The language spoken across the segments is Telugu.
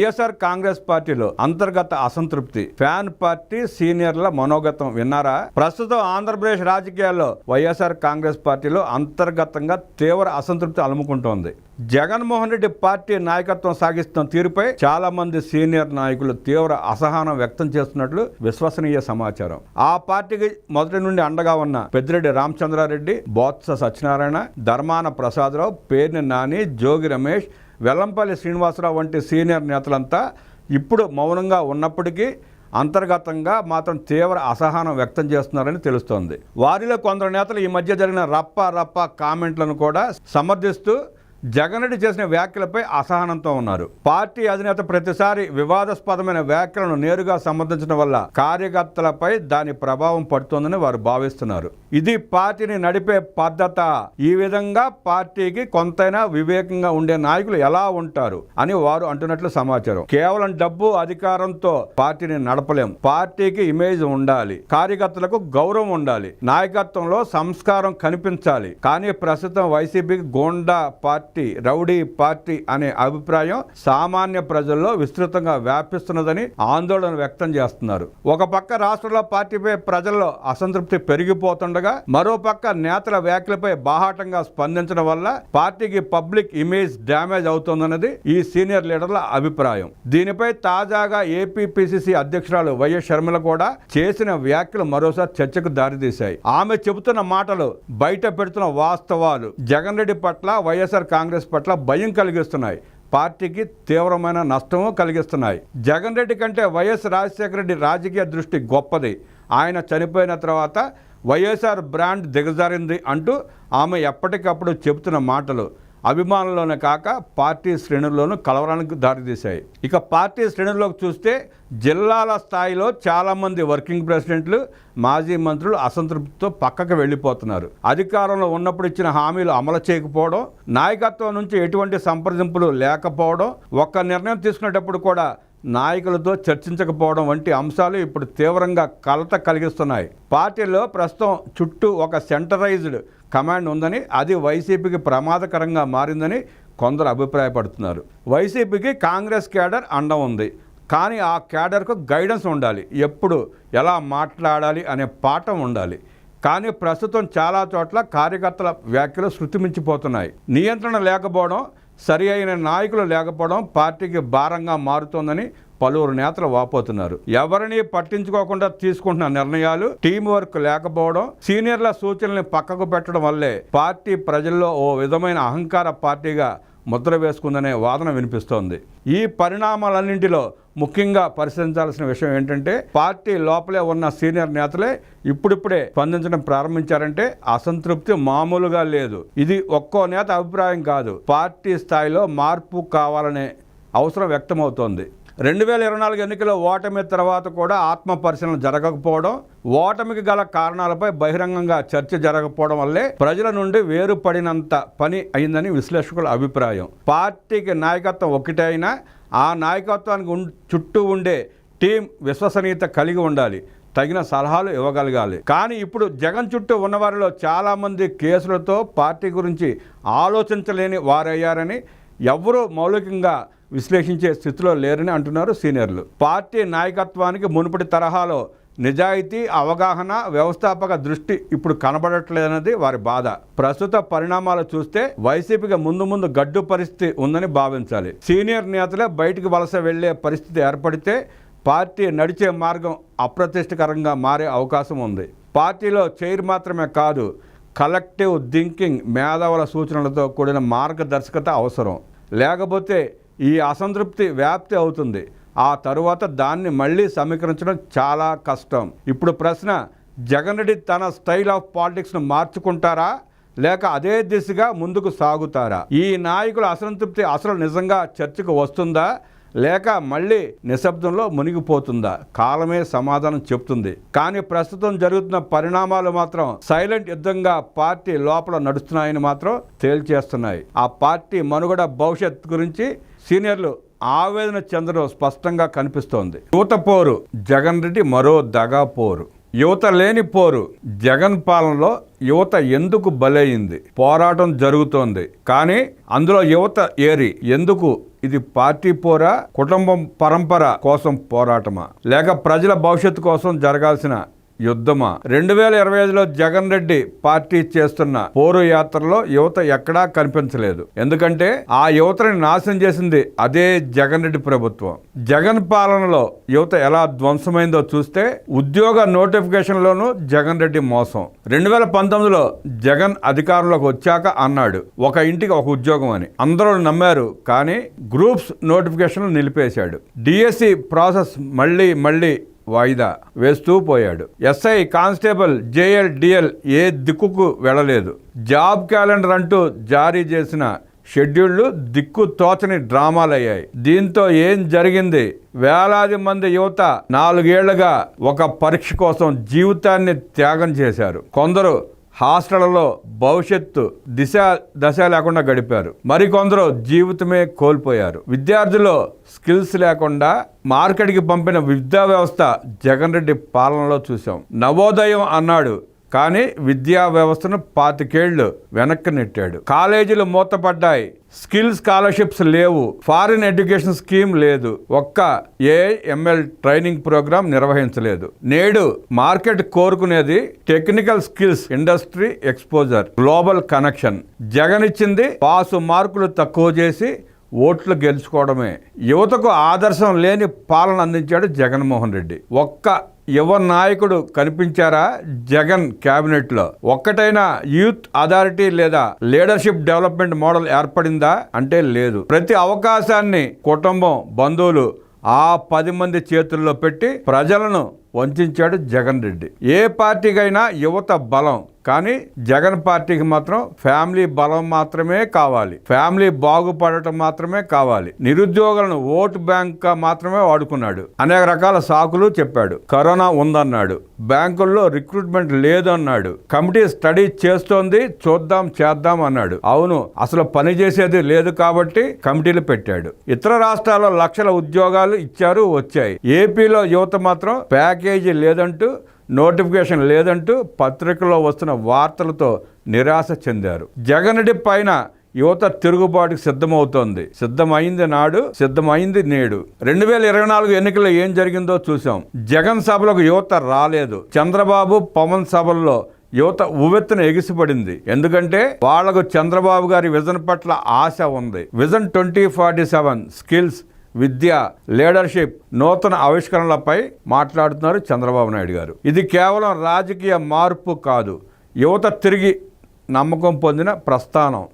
వైఎస్ఆర్ కాంగ్రెస్ పార్టీలో అంతర్గత అసంతృప్తి. ఫ్యాన్ పార్టీ సీనియర్ల మనోగతం విన్నారా? ప్రస్తుతం ఆంధ్రప్రదేశ్ రాజకీయాల్లో వైఎస్ఆర్ కాంగ్రెస్ పార్టీలో అంతర్గతంగా తీవ్ర అసంతృప్తి అలుముకుంటోంది. జగన్మోహన్ రెడ్డి పార్టీ నాయకత్వం సాగిస్తున్న తీరుపై చాలా మంది సీనియర్ నాయకులు తీవ్ర అసహనం వ్యక్తం చేస్తున్నట్లు విశ్వసనీయ సమాచారం. ఆ పార్టీకి మొదటి నుండి అండగా ఉన్న పెద్దిరెడ్డి రామచంద్రారెడ్డి బోత్స సత్యనారాయణ ధర్మాన ప్రసాదరావు పేర్ని నాని జోగి రమేష్ వెల్లంపల్లి శ్రీనివాసరావు వంటి సీనియర్ నేతలంతా ఇప్పుడు మౌనంగా ఉన్నప్పటికీ అంతర్గతంగా మాత్రం తీవ్ర అసహనం వ్యక్తం చేస్తున్నారని తెలుస్తోంది. వారిలో కొందరు నేతలు ఈ మధ్య జరిగిన రప్ప రప్ప కామెంట్లను కూడా సమర్థిస్తూ జగన్ రెడ్డి చేసిన వ్యాఖ్యలపై అసహనంతో ఉన్నారు. పార్టీ అధినేత ప్రతిసారి వివాదాస్పదమైన వ్యాఖ్యలను నేరుగా సంబంధించడం వల్ల కార్యకర్తలపై దాని ప్రభావం పడుతోందని వారు భావిస్తున్నారు. ఇది పార్టీని నడిపే పద్ధత. ఈ విధంగా పార్టీకి కొంతైనా వివేకంగా ఉండే నాయకులు ఎలా ఉంటారు అని వారు అంటున్నట్లు సమాచారం. కేవలం డబ్బు అధికారంతో పార్టీని నడపలేం. పార్టీకి ఇమేజ్ ఉండాలి. కార్యకర్తలకు గౌరవం ఉండాలి. నాయకత్వంలో సంస్కారం కనిపించాలి. కానీ ప్రస్తుతం వైసీపీకి గోండా పార్టీ రౌడీ పార్టీ అనే అభిప్రాయం సామాన్య ప్రజల్లో విస్తృతంగా వ్యాపిస్తున్నదని ఆందోళన వ్యక్తం చేస్తున్నారు. ఒక పక్క రాష్ట్రంలో పార్టీపై ప్రజల్లో అసంతృప్తి పెరిగిపోతుండగా మరో పక్క నేతల వ్యాఖ్యలపై బాహాటంగా స్పందించడం వల్ల పార్టీకి పబ్లిక్ ఇమేజ్ డ్యామేజ్ అవుతోందన్నది ఈ సీనియర్ లీడర్ల అభిప్రాయం. దీనిపై తాజాగా ఏపీపీసీసీ అధ్యక్షురాలు వైఎస్ షర్మిల కూడా చేసిన వ్యాఖ్యలు మరోసారి చర్చకు దారితీశాయి. ఆమె చెబుతున్న మాటలు బయట పెడుతున్న వాస్తవాలు. జగన్ రెడ్డి పట్ల వైఎస్ఆర్ కాంగ్రెస్ పట్ల భయం కలిగిస్తున్నాయి. పార్టీకి తీవ్రమైన నష్టము కలిగిస్తున్నాయి. జగన్ రెడ్డి కంటే వైఎస్ రాజశేఖర రెడ్డి రాజకీయ దృష్టి గొప్పది. ఆయన చనిపోయిన తర్వాత వైఎస్ఆర్ బ్రాండ్ దిగజారింది అంటూ ఆమె ఎప్పటికప్పుడు చెబుతున్న మాటలు. అభిమానుల్లోనే కాక పార్టీ శ్రేణుల్లోనూ కలవరానికి దారితీశాయి. ఇక పార్టీ శ్రేణుల్లోకి చూస్తే జిల్లాల స్థాయిలో చాలామంది వర్కింగ్ ప్రెసిడెంట్లు మాజీ మంత్రులు అసంతృప్తితో పక్కకు వెళ్ళిపోతున్నారు. అధికారంలో ఉన్నప్పుడు ఇచ్చిన హామీలు అమలు చేయకపోవడం నాయకత్వం నుంచి ఎటువంటి సంప్రదింపులు లేకపోవడం ఒక్క నిర్ణయం తీసుకునేటప్పుడు కూడా నాయకులతో చర్చించకపోవడం వంటి అంశాలు ఇప్పుడు తీవ్రంగా కలత కలిగిస్తున్నాయి. పార్టీలో ప్రస్తుతం చుట్టూ ఒక సెంటరైజ్డ్ కమాండ్ ఉందని అది వైసీపీకి ప్రమాదకరంగా మారిందని కొందరు అభిప్రాయపడుతున్నారు. వైసీపీకి కాంగ్రెస్ క్యాడర్ అండ ఉంది. కానీ ఆ క్యాడర్కు గైడెన్స్ ఉండాలి. ఎప్పుడు ఎలా మాట్లాడాలి అనే పాఠం ఉండాలి. కానీ ప్రస్తుతం చాలా చోట్ల కార్యకర్తల వ్యాఖ్యలు శృతిమించిపోతున్నాయి. నియంత్రణ లేకపోవడం సరి అయిన నాయకులు లేకపోవడం పార్టీకి భారంగా మారుతోందని పలువురు నేతలు వాపోతున్నారు. ఎవరిని పట్టించుకోకుండా తీసుకుంటున్న నిర్ణయాలు టీం వర్క్ లేకపోవడం సీనియర్ల సూచనల్ని పక్కకు పెట్టడం వల్లే పార్టీ ప్రజల్లో ఓ విధమైన అహంకార పార్టీగా ముద్ర వేసుకుందనే వాదన వినిపిస్తోంది. ఈ పరిణామాలన్నింటిలో ముఖ్యంగా పరిశీలించాల్సిన విషయం ఏంటంటే పార్టీ లోపలే ఉన్న సీనియర్ నేతలే ఇప్పుడిప్పుడే స్పందించడం ప్రారంభించారంటే అసంతృప్తి మామూలుగా లేదు. ఇది ఒక్కో నేత అభిప్రాయం కాదు. పార్టీ స్థాయిలో మార్పు కావాలనే అవసరం వ్యక్తమవుతోంది. రెండు వేల ఇరవై నాలుగు ఎన్నికల ఓటమి తర్వాత కూడా ఆత్మ పరిశీలన జరగకపోవడం ఓటమికి గల కారణాలపై బహిరంగంగా చర్చ జరగకపోవడం వల్లే ప్రజల నుండి వేరుపడినంత పని అయిందని విశ్లేషకుల అభిప్రాయం. పార్టీకి నాయకత్వం ఒకటే అయినా ఆ నాయకత్వానికి చుట్టూ ఉండే టీం విశ్వసనీయత కలిగి ఉండాలి. తగిన సలహాలు ఇవ్వగలగాలి. కానీ ఇప్పుడు జగన్ చుట్టూ ఉన్నవారిలో చాలామంది కేసులతో పార్టీ గురించి ఆలోచించలేని వారయ్యారని ఎవరూ మౌలికంగా విశ్లేషించే స్థితిలో లేరని అంటున్నారు సీనియర్లు. పార్టీ నాయకత్వానికి మునుపటి తరహాలో నిజాయితీ అవగాహన వ్యవస్థాపక దృష్టి ఇప్పుడు కనబడట్లేదన్నది వారి బాధ. ప్రస్తుత పరిణామాలు చూస్తే వైసీపీకి ముందు ముందు గడ్డు పరిస్థితి ఉందని భావించాలి. సీనియర్ నేతలే బయటికి వలస వెళ్ళే పరిస్థితి ఏర్పడితే పార్టీ నడిచే మార్గం అప్రతిష్టకరంగా మారే అవకాశం ఉంది. పార్టీలో చైర్ మాత్రమే కాదు కలెక్టివ్ థింకింగ్ మేధావుల సూచనలతో కూడిన మార్గదర్శకత అవసరం. లేకపోతే ఈ అసంతృప్తి వ్యాప్తి అవుతుంది. ఆ తరువాత దాన్ని మళ్ళీ సమీకరించడం చాలా కష్టం. ఇప్పుడు ప్రశ్న జగన్ రెడ్డి తన స్టైల్ ఆఫ్ పాలిటిక్స్ను మార్చుకుంటారా? లేక అదే దిశగా ముందుకు సాగుతారా? ఈ నాయకుల అసంతృప్తి అసలు నిజంగా చర్చకు వస్తుందా? లేక మళ్ళీ నిశ్శబ్దంలో మునిగిపోతుందా? కాలమే సమాధానం చెప్తుంది. కానీ ప్రస్తుతం జరుగుతున్న పరిణామాలు మాత్రం సైలెంట్ యుద్ధంగా పార్టీ లోపల నడుస్తున్నాయని మాత్రం తేల్చేస్తున్నాయి. ఆ పార్టీ మనుగడ భవిష్యత్ గురించి సీనియర్లు ఆవేదన చెందడం స్పష్టంగా కనిపిస్తోంది. యువత పోరు జగన్ రెడ్డి మరో దగా పోరు. యువత లేని పోరు జగన్ పాలనలో యువత ఎందుకు బలైంది పోరాటం జరుగుతోంది. కానీ అందులో యువత ఏరి ఎందుకు? ఇది పార్టీ పోరా కుటుంబం పరంపర కోసం పోరాటమా? లేక ప్రజల భవిష్యత్తు కోసం జరగాల్సిన యుద్ధమా. రెండు వేల ఇరవై ఐదులో జగన్ రెడ్డి పార్టీ చేస్తున్న పోరు యాత్రలో యువత ఎక్కడా కనిపించలేదు. ఎందుకంటే ఆ యువతని నాశనం చేసింది అదే జగన్ రెడ్డి ప్రభుత్వం. జగన్ పాలనలో యువత ఎలా ధ్వంసమైందో చూస్తే ఉద్యోగ నోటిఫికేషన్లోనూ జగన్ రెడ్డి మోసం. రెండు వేల పంతొమ్మిదిలో జగన్ అధికారంలోకి వచ్చాక అన్నాడు ఒక ఇంటికి ఒక ఉద్యోగం అని. అందరూ నమ్మారు కానీ గ్రూప్స్ నోటిఫికేషన్లు నిలిపేశాడు. డిఎస్సి ప్రాసెస్ మళ్ళీ మళ్ళీ వాయిదా వేస్తూ పోయాడు. S I constable J L D L ఏ దిక్కుకు వెళ్ళలేదు. జాబ్ క్యాలెండర్ అంటూ జారీ చేసిన షెడ్యూళ్ళు దిక్కు తోచని డ్రామాలయ్యాయి. దీంతో ఏం జరిగింది? వేలాది మంది యువత నాలుగేళ్ళుగా ఒక పరీక్ష కోసం జీవితాన్ని త్యాగం చేశారు. కొందరు హాస్టళ్ళలో భవిష్యత్తు దిశ దశ లేకుండా గడిపారు. మరికొందరు జీవితమే కోల్పోయారు. విద్యార్థుల్లో స్కిల్స్ లేకుండా మార్కెట్కి పంపిన విద్యా వ్యవస్థ జగన్ రెడ్డి పాలనలో చూసాం నవోదయం అన్నాడు కానీ విద్యా వ్యవస్థను పాతికేళ్ళు వెనక్కి నెట్టాడు. కాలేజీలు మూతపడ్డాయి. స్కిల్ స్కాలర్షిప్స్ లేవు. ఫారిన్ ఎడ్యుకేషన్ స్కీమ్ లేదు. ఒక్క A M L training program నిర్వహించలేదు. నేడు మార్కెట్ కోరుకునేది technical skills industry exposure global connection. Jagan ఇచ్చింది పాసు మార్కులు తక్కువ చేసి ఓట్లు గెలుచుకోవడమే. యువతకు ఆదర్శం లేని పాలన అందించాడు జగన్మోహన్ రెడ్డి. ఒక్క యువ నాయకుడు కనిపించారా జగన్ క్యాబినెట్లో? ఒక్కటైనా యూత్ అథారిటీ లేదా లీడర్షిప్ డెవలప్మెంట్ మోడల్ ఏర్పడిందా? అంటే లేదు. ప్రతి అవకాశాన్ని కుటుంబం బంధువులు ఆ పది మంది చేతుల్లో పెట్టి ప్రజలను వంచాడు జగన్ రెడ్డి. ఏ పార్టీకైనా యువత బలం కానీ జగన్ పార్టీకి మాత్రం ఫ్యామిలీ బలం మాత్రమే కావాలి. ఫ్యామిలీ బాగుపడటం మాత్రమే కావాలి. నిరుద్యోగులను ఓటు బ్యాంక్ మాత్రమే వాడుకున్నాడు. అనేక రకాల సాకులు చెప్పాడు. కరోనా ఉందన్నాడు. బ్యాంకుల్లో రిక్రూట్మెంట్ లేదన్నాడు. కమిటీ స్టడీ చేస్తోంది చూద్దాం చేద్దాం అన్నాడు. అవును అసలు పని చేసేది లేదు కాబట్టి కమిటీలు పెట్టాడు. ఇతర రాష్ట్రాల్లో లక్షల ఉద్యోగాలు ఇచ్చారు వచ్చాయి. ఏపీలో యువత మాత్రం ప్యాక్ ప్యాకేజీ లేదంటూ నోటిఫికేషన్ లేదంటూ పత్రికల్లో వస్తున్న వార్తలతో నిరాశ చెందారు. జగన్ పైన యువత తిరుగుబాటుకు సిద్ధమవుతోంది. సిద్ధమైంది నాడు సిద్ధమైంది నేడు. రెండు వేల ఇరవై నాలుగు ఎన్నికల్లో ఏం జరిగిందో చూసాం జగన్ సభలకు యువత రాలేదు. చంద్రబాబు పవన్ సభల్లో యువత ఉవ్వెత్తున ఎగిసిపడింది. ఎందుకంటే వాళ్ళకు చంద్రబాబు గారి విజన్ పట్ల ఆశ ఉంది. Vision twenty forty seven skills విద్య లీడర్షిప్ నూతన ఆవిష్కరణలపై మాట్లాడుతున్నారు చంద్రబాబు నాయుడు గారు. ఇది కేవలం రాజకీయ మార్పు కాదు. యువత తిరిగి నమ్మకం పొందిన ప్రస్థానం.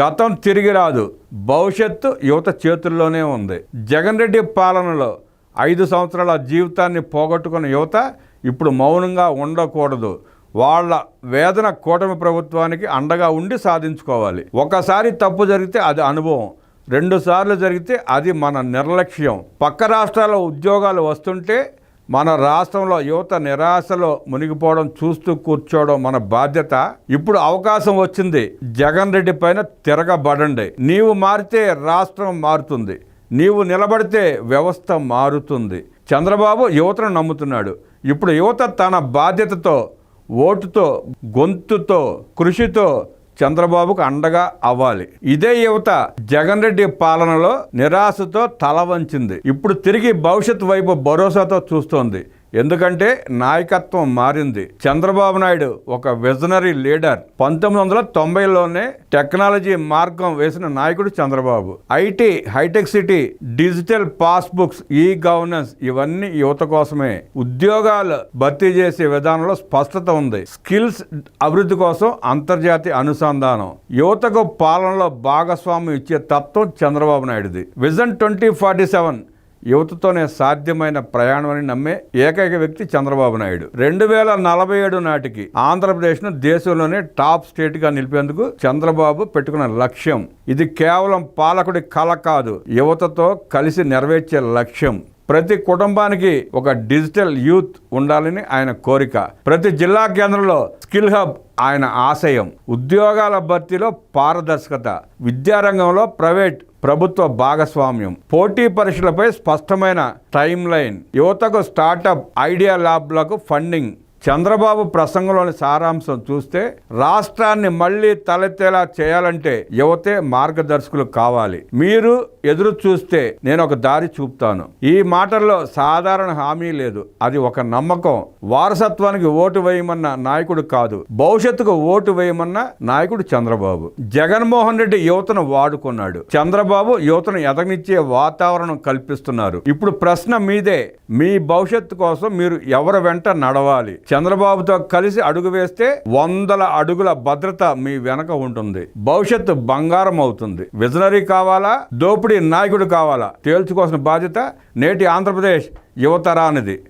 గతం తిరిగి రాదు. భవిష్యత్తు యువత చేతుల్లోనే ఉంది. జగన్ రెడ్డి పాలనలో ఐదు సంవత్సరాల జీవితాన్ని పోగొట్టుకున్న యువత ఇప్పుడు మౌనంగా ఉండకూడదు. వాళ్ళ వేదన కూటమి ప్రభుత్వానికి అండగా ఉండి సాధించుకోవాలి. ఒకసారి తప్పు జరిగితే అది అనుభవం. రెండుసార్లు జరిగితే అది మన నిర్లక్ష్యం. పక్క రాష్ట్రాల్లో ఉద్యోగాలు వస్తుంటే మన రాష్ట్రంలో యువత నిరాశలో మునిగిపోవడం చూస్తూ కూర్చోవడం మన బాధ్యత. ఇప్పుడు అవకాశం వచ్చింది. జగన్ రెడ్డి పైన తిరగబడండి. నీవు మారితే రాష్ట్రం మారుతుంది. నీవు నిలబడితే వ్యవస్థ మారుతుంది. చంద్రబాబు యువతను నమ్ముతున్నాడు. ఇప్పుడు యువత తన బాధ్యతతో ఓటుతో గొంతుతో కృషితో చంద్రబాబుకు అండగా అవ్వాలి. ఇదే యువత జగన్ రెడ్డి పాలనలో నిరాశతో తల వంచింది. ఇప్పుడు తిరిగి భవిష్యత్ వైపు భరోసాతో చూస్తోంది. ఎందుకంటే నాయకత్వం మారింది. చంద్రబాబు నాయుడు ఒక విజనరీ లీడర్. పంతొమ్మిది వందల తొంభైలోనే టెక్నాలజీ మార్గం వేసిన నాయకుడు Chandrababu. IT hi-tech city digital passbooks e governance ఇవన్నీ యువత కోసమే. ఉద్యోగాలు భర్తీ చేసే విధానంలో స్పష్టత ఉంది. స్కిల్స్ అభివృద్ధి కోసం అంతర్జాతీయ అనుసంధానం. యువతకు పాలనలో భాగస్వామ్యం ఇచ్చే తత్వం చంద్రబాబు నాయుడుది. విజన్ ట్వంటీ ఫార్టీ సెవెన్ యువతతోనే సాధ్యమైన ప్రయాణం అని నమ్మే ఏకైక వ్యక్తి చంద్రబాబు నాయుడు. రెండు వేల నలభై ఏడు నాటికి ఆంధ్రప్రదేశ్ను దేశంలోనే టాప్ స్టేట్గా నిలిపేందుకు చంద్రబాబు పెట్టుకున్న లక్ష్యం. ఇది కేవలం పాలకుడి కళ కాదు యువతతో కలిసి నెరవేర్చే లక్ష్యం. ప్రతి కుటుంబానికి ఒక డిజిటల్ యూత్ ఉండాలని ఆయన కోరిక. ప్రతి జిల్లా కేంద్రంలో స్కిల్ హబ్ ఆయన ఆశయం. ఉద్యోగాల భర్తీలో పారదర్శకత. విద్యారంగంలో ప్రైవేట్ ప్రభుత్వ భాగస్వామ్యం. పోటీ పరీక్షలపై స్పష్టమైన టైం లైన్ యువతకు స్టార్టప్ ఐడియా ల్యాబ్లకు ఫండింగ్. చంద్రబాబు ప్రసంగంలోని సారాంశం చూస్తే రాష్ట్రాన్ని మళ్ళీ తలెత్తేలా చేయాలంటే యువతే మార్గదర్శకులు కావాలి. మీరు ఎదురు చూస్తే నేను ఒక దారి చూపుతాను. ఈ మాటల్లో సాధారణ హామీ లేదు. అది ఒక నమ్మకం. వారసత్వానికి ఓటు వేయమన్న నాయకుడు కాదు. భవిష్యత్తుకు ఓటు వేయమన్న నాయకుడు చంద్రబాబు. జగన్మోహన్ రెడ్డి యువతను వాడుకున్నాడు. చంద్రబాబు యువతను ఎదగనిచ్చే వాతావరణం కల్పిస్తున్నారు. ఇప్పుడు ప్రశ్న మీదే. మీ భవిష్యత్తు కోసం మీరు ఎవరి వెంట నడవాలి? చంద్రబాబుతో కలిసి అడుగు వేస్తే వందల అడుగుల భద్రత మీ వెనక ఉంటుంది. భవిష్యత్తు బంగారం అవుతుంది. విజనరీ కావాలా? దోపిడీ నాయకుడు కావాలా? తేల్చుకోవాల్సిన బాధ్యత నేటి ఆంధ్రప్రదేశ్ యువతరానిది.